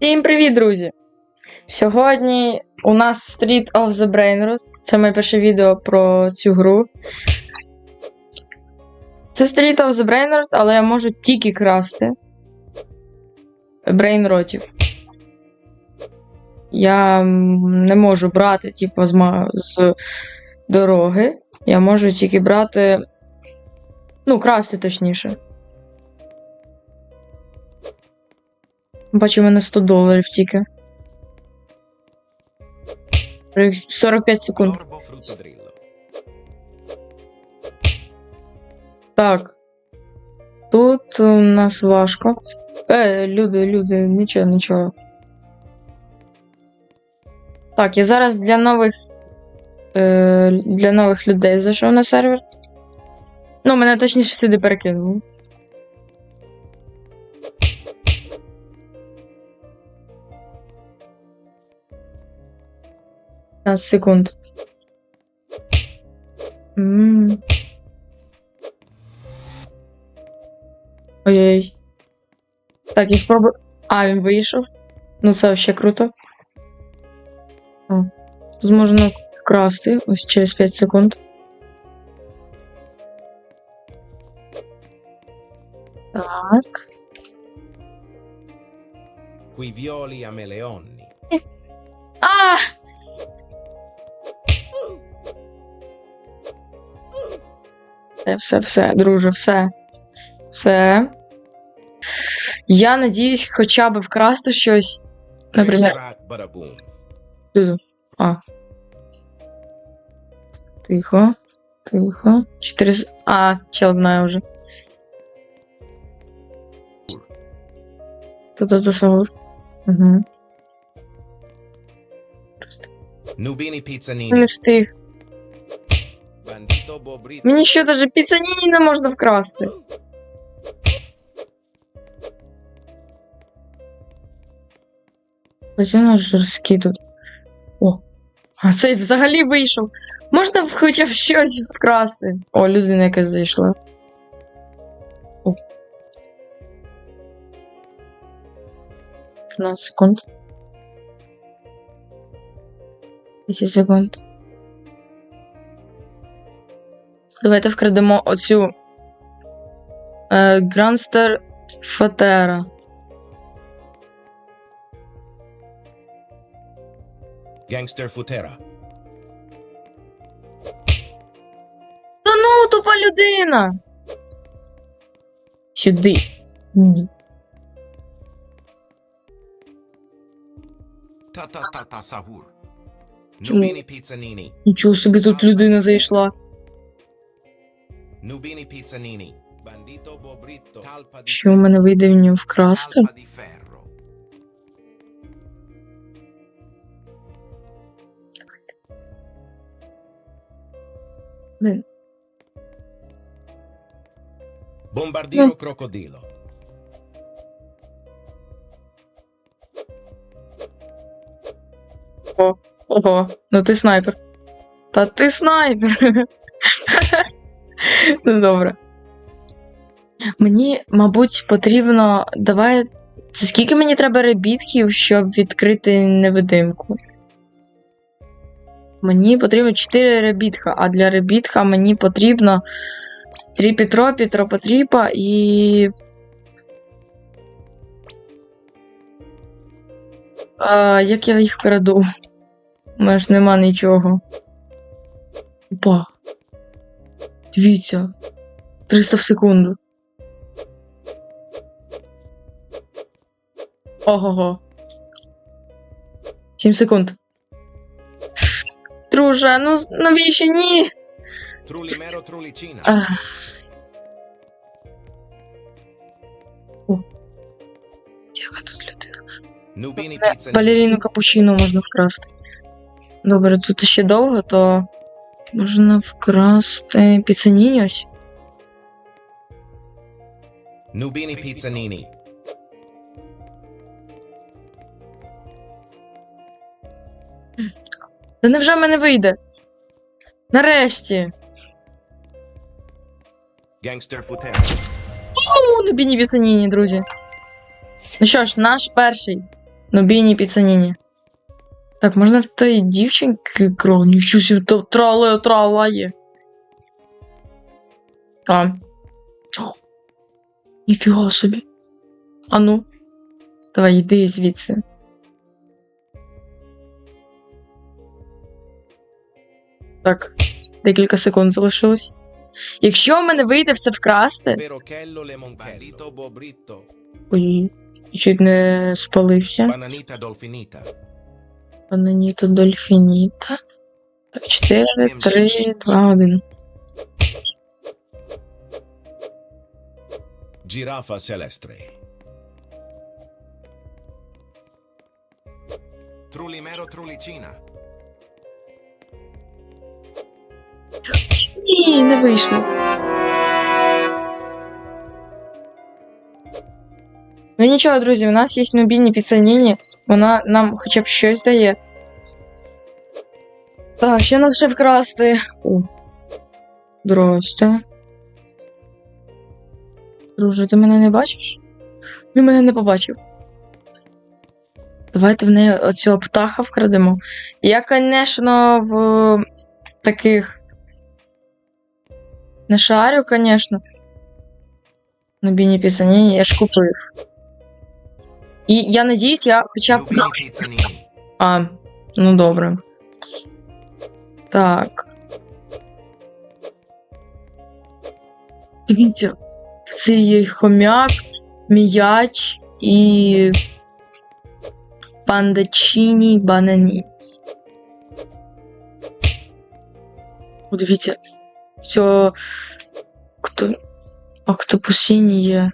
Всім привіт, друзі! Сьогодні у нас Street of the Brainrot. Це моє перше відео про цю гру. Це Street of the Brainrot, але я можу тільки красти брейнротів. Я не можу брати, типу, з, дороги. Я можу тільки брати. Ну, красти точніше. Бачу, у мене 100 доларів тільки. 45 секунд. Так. Тут у нас важко. Е, люди, люди, нічого, нічого. Так, я зараз для нових. Е, для нових людей зайшов на сервер. Ну, мене точніше сюди перекинули. 15 секунд. М. Ой-ой. Так, я спробую. А, він вийшов. Ну, це ще круто. Тут можна вкрасти ось через 5 секунд. Так. Qui violi a meleonni. А! Все, все, все, друже, все. Все. Я надіюсь хоча б вкрасти щось. Наприклад. А. Тихо. Тихо. 4... А, чел знаю вже. Тут это саур. Угу. Nubini pizzanini. Не встиг. Мені що даже піцаніні не можна вкрасти. Ось у тут. О. А цей взагалі вийшов. Можна хоча б щось вкрасти. О, людина якась зайшла. О. 15 секунд. 10 секунд. Давайте вкрадемо оцю е, Гранстер Фатера. Gangster futera. Та ну, тупа людина. Сюди. Ні. Ta sahur. Чому? Нічого собі тут людина зайшла. Nubini pizzanini. Bandito bobrito. Talpa di Що в мене вийде в нього вкрасти? Talpa di ferro. Блін. Bombardiro No. crocodilo. Ого, ну ти снайпер. Та ти снайпер. Ну добре. Мені, мабуть, потрібно. Давай. Це скільки мені треба ребітків, щоб відкрити невидимку? Мені потрібно 4 ребітха, а для ребітха мені потрібно 3 Петропі, Тропотріпа і. А, як я їх краду? У мене ж нема нічого. Опа. Дивіться. 300 в секунду. Ого-го. 7 секунд. Друже, ну навіщо ні? Trulimero trulicina. Ах. О. Яка тут людина? Балеріну капучино можна вкрасти. Добре, тут ще довго, то можна вкрасти піцаніні ось. Nubini pizzanini. Та невже в мене вийде? Нарешті. Gangster futera. У, на біні піцаніні, друзі. Ну що ж, наш перший Нубіні піцаніні. Так, можна в тої дівчинки кров, нічого собі то трале трала є. А. Ніфіга собі. А ну. Давай, йди звідси. Так, декілька секунд залишилось. Якщо в мене вийде все вкрасти. Ой, чуть не спалився. Bananita dolfinita. Бананіта дольфініта. Так, 4, 3, 2, 1. Giraffa celestre. Trulimero trulicina. Ні, не вийшло. Ну нічого, друзі, у нас є нубінні піцаніні. Вона нам хоча б щось дає. Так, ще нам ще вкрасти. О. Здрасте. Друже, ти мене не бачиш? Він мене не побачив. Давайте в неї оцього птаха вкрадемо. Я, звісно, в таких не шарю, конечно. Ну, Біні Пісаніні я ж купив. І я надіюсь, я хоча б. А, ну добре. Так. Дивіться, це є хомяк, м'яч і. Пандачині банані. Дивіться, все. Хто. Октопусіні є.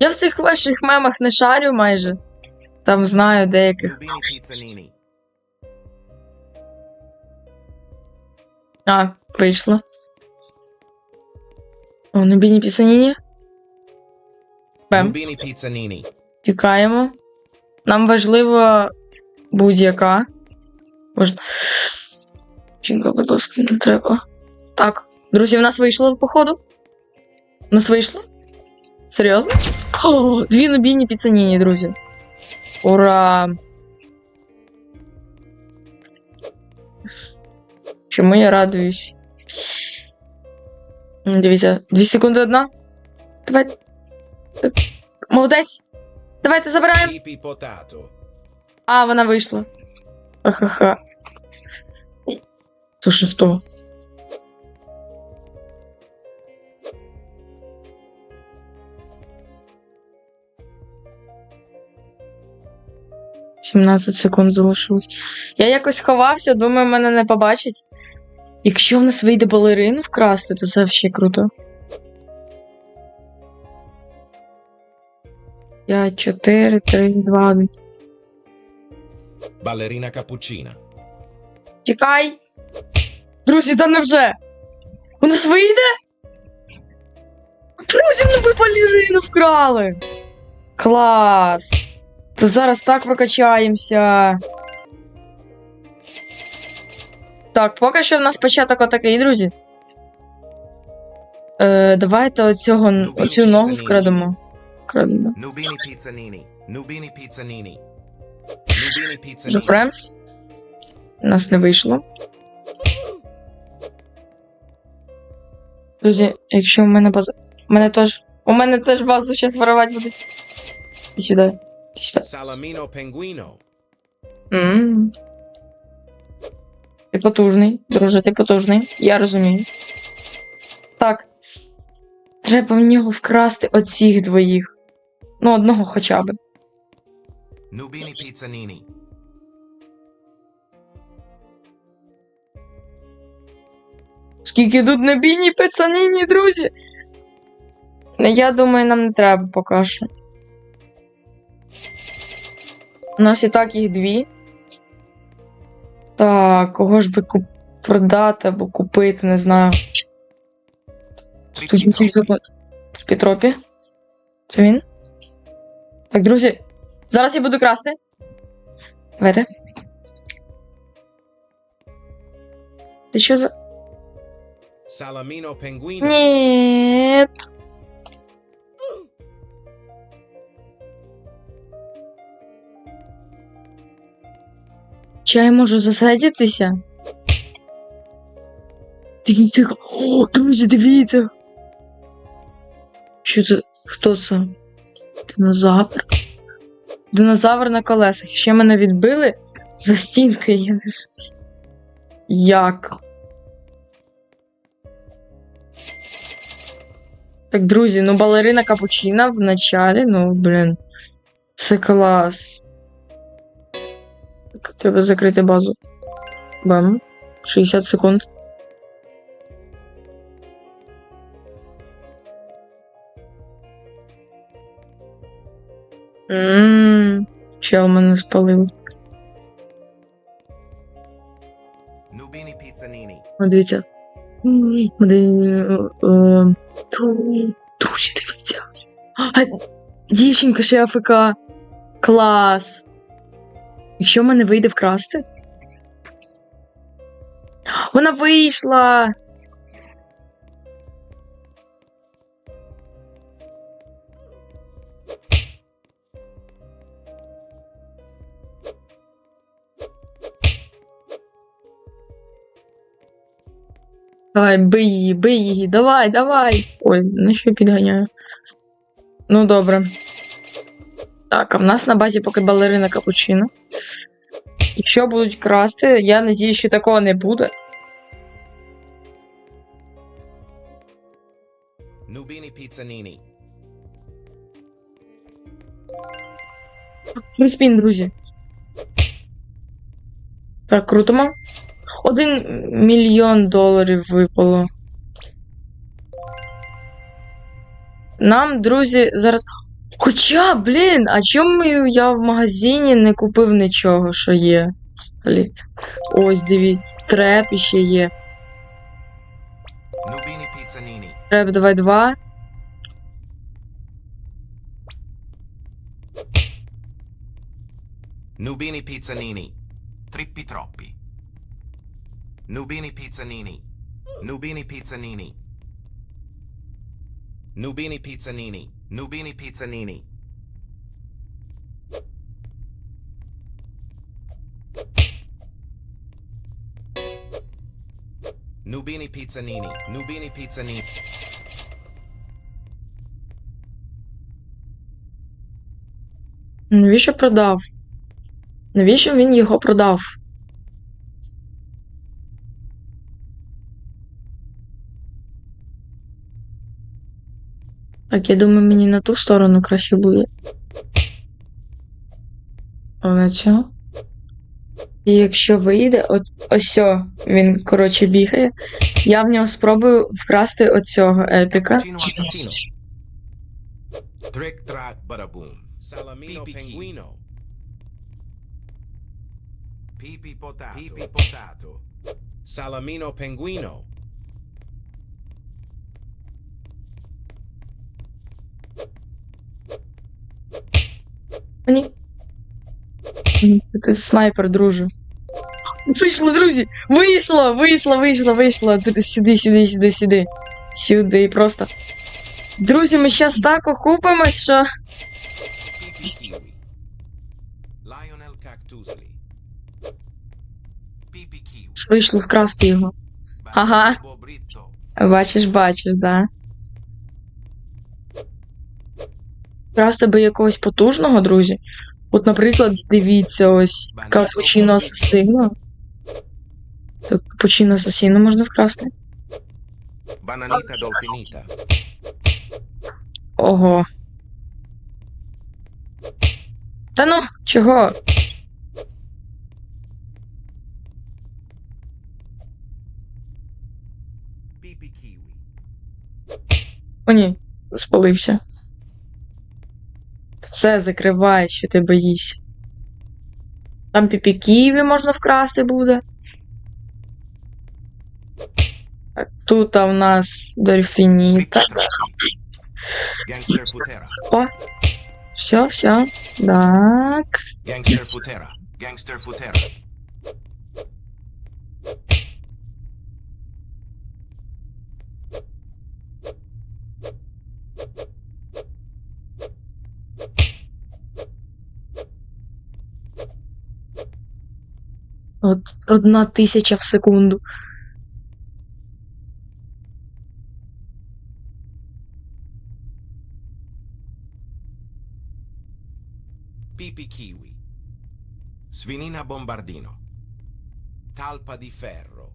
Я в цих ваших мемах не шарю майже. Там знаю деяких. А, вийшло. О, Нубіні пісаніні. Бем. Тікаємо. Нам важлива будь-яка. Можна. Жінка, будь ласка, не треба. Так. Друзі, в нас вийшло, походу. У нас вийшло? Серйозно? О, дві нубійні піцаніні, друзі. Ура! Чому я радуюсь? М, Дивіться, дві секунди одна. Давай. Молодець! Давайте забираємо. Pipi potato. А, вона вийшла. Ха-ха-ха. То що хто? Сімнадцять секунд залишилось. Я якось ховався, думаю, мене не побачать. Якщо в нас вийде балерину вкрасти, то це взагалі круто. 5, 4, 3, 2, 1. Ballerina cappuccina. Тікай! Друзі, та невже? У нас вийде? Друзі, ну ви балерину вкрали! Клас! Та зараз так прокачаємося. Так, поки що в нас початок отакий, друзі. Е, давайте оцього, оцю ногу вкрадемо. Вкрадемо. Добре. У нас не вийшло. Друзі, якщо в мене база. У мене теж. У мене теж базу зараз воровати будуть. Іди сюди. Salamino penguino. м Ти потужний, друже, ти потужний. Я розумію. Так. Треба в нього вкрасти оцих двоїх. Ну, одного хоча б. Nubini pizzanini. Скільки тут небійні пацаніні, друзі. Я думаю, нам не треба поки що. У нас і так їх дві. Так, кого ж би куп... продати або купити, не знаю. Тут 8 секунд. Тут Петропі. Це він? Так, друзі. Зараз я буду красти. Давайте. Ти що за. Salamino penguino. Нет. Чи я можу засадитися? Дивіться. О, друзі, дивіться. Що це? Хто це? Динозавр? Динозавр на колесах. Ще мене відбили за стінкою, я не знаю. Як? Так, друзі, ну балерина капучина в началі, ну, блін. Це клас. Так, треба закрити базу. Бам. 60 секунд. Ммм, чел мене спалив. О, дивіться. Е, е, Друзі, дивіться. Дівчинка ще АФК. Клас. Якщо в мене вийде вкрасти. Вона вийшла. Давай, бий її, бий її, давай, давай. Ой, ну що я підганяю. Ну, добре. Так, а в нас на базі поки балерина капучино. Якщо будуть красти, я надію, що такого не буде. Nubini Pizzanini. Фриспін, друзі. Так, крутимо. Один мільйон доларів випало. Нам, друзі, зараз. Хоча, блін, а чому я в магазині не купив нічого, що є? Ось, дивіться, треп іще є. Pizzanini. Треп, давай два. Nubini Pizzanini. Trippi troppi. Nubini Pizzanini. Nubini Pizzanini. Nubini Pizzanini. Nubini Pizzanini. Nubini Pizzanini. Nubini Pizzanini. Навіщо продав? Навіщо він його продав? Так, я думаю, мені на ту сторону краще буде. А на цю. І якщо вийде, от ось о, він, коротше, бігає. Я в нього спробую вкрасти оцього епіка. Cappuccino assassino. Trick track bada boom. Salamino penguino. Pipi potato. Penguino. Ні. Це ти снайпер, друже. Вийшло, друзі! Вийшло! Вийшло, вийшло, вийшло. Сюди, сюди, сюди, сюди. Сюди, просто. Друзі, ми щас так окупимось, що. Вийшло вкрасти його. Ага. Бачиш, бачиш, да. Вкрасти би якогось потужного, друзі. От, наприклад, дивіться, ось капучино асасино. Так, капучино асасино можна вкрасти. Bananita dolfinita. Ого. Та ну, чого? О, ні, спалився. Все, закривай, що ти боїшся. Там піпіківі можна вкрасти буде. Так, тут в нас дельфініта. Futera. Все, все. Так. Gangster futera. Gangster futera. От одна тисяча в секунду. Pipi kiwi. Svinina bombardino. Talpa di ferro.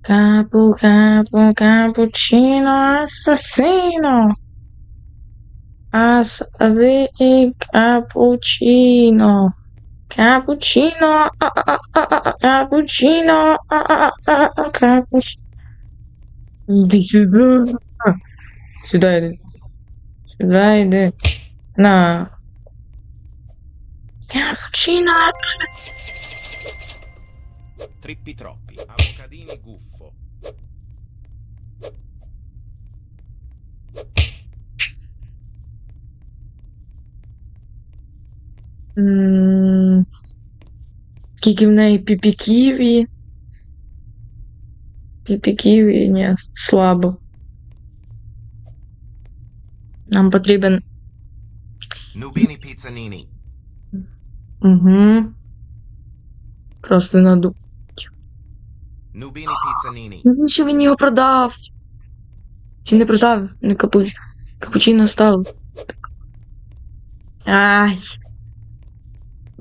Capu, capu, cappuccino assassino. Assavi cappuccino. Cappuccino, ah, ah, ah, ah, ah, cappuccino, ah, ah, ah, ah, cappuccino. Іди сюди. Сюди йди. Сюди йди. На. Cappuccino. Trippi troppi. Avocadini guffo. Скільки в неї піпіківі? Піпіківі, ні, слабо. Нам потрібен. Nubini pizzanini. Угу. Просто наду. Nubini pizzanini. Ну, що він його продав? Чи не продав? Не капуч. Капучино став. Ай.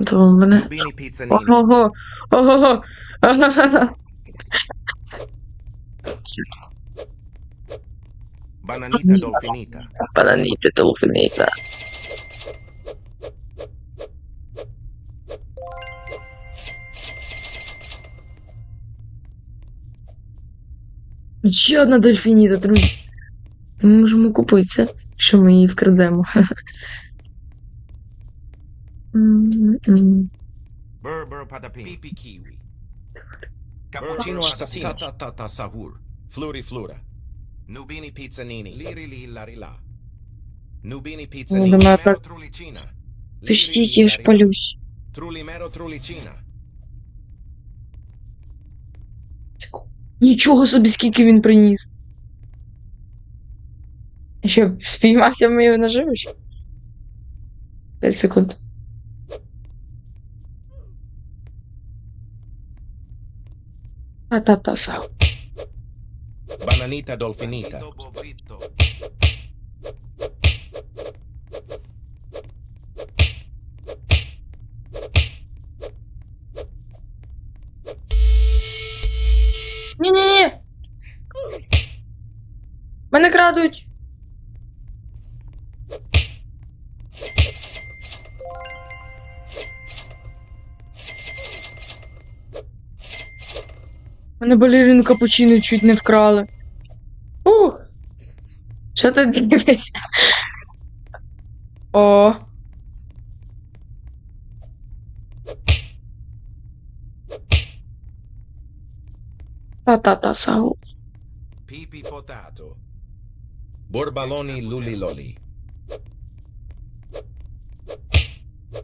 То в мене. Nubini pizzanini. Ого. Ого. Ого. Bananita dolfinita. Бананіти телефоніта. Ще одна дельфініта, друзі. Ми можемо купити це, якщо ми її вкрадемо. Burr patapin. Pipi kiwi. Cappuccino assassino. Ta ta ta sahur. Fluri flura. Nubini pizzanini. Liri li lari la. Nubini pizzanini. думаю. Пустіть, Liri я ж lari la. палюсь. Нічого собі, скільки він приніс. І спіймався в моє наживище? 5 секунд. Сау. Bananita dolfinita. Ні-ні-ні! Мене крадуть! Мене балерину капучино чуть не вкрали. Ух! Що ти дивишся? О! Та-та-та, сау. Pipi potato. Borbaloni luliloli.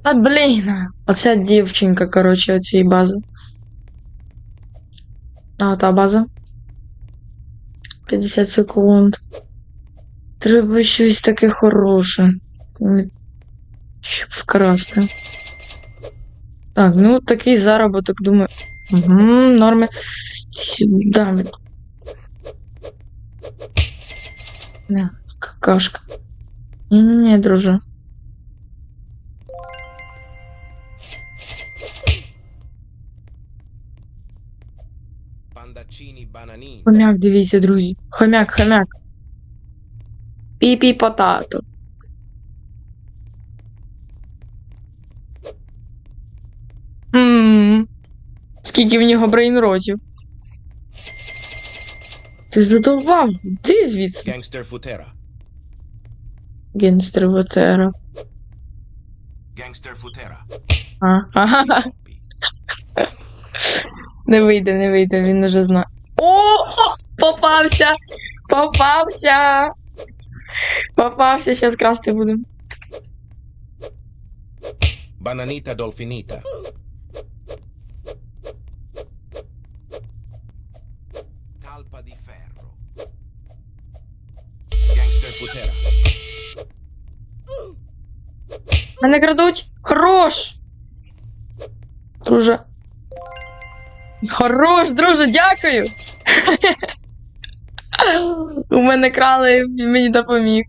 Та блін. Оця дівчинка, коротше, оцієї бази. А, та база. 50 секунд. Треба щось таке хороше. М, Щоб вкрасти. Так, ну такий заробіток, думаю. Угу, норми. Сюда. Не, какашка. Ні-ні-ні, друже. Хомяк, дивіться, друзі. Хомяк, хомяк. Піпі потато. Ммм. Скільки в нього брейнротів. Ти ж додавав. Ти звідси. Gangster futera. Генстер Вотера. Gangster futera. А, ага. Не вийде, не вийде, він уже знає. О! Попався! Попався! Попався, зараз красти будемо. Bananita dolfinita. Talpa di ferro. Gangster futera. Мене крадуть. Хорош! Друже. Хорош, друже, дякую. У мене крали, він мені допоміг.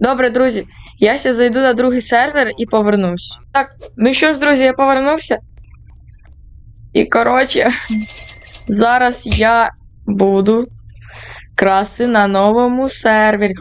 Добре, друзі. Я ще зайду на другий сервер і повернусь. Так, ну що ж, друзі, я повернувся. І коротше, зараз я буду красти на новому сервері.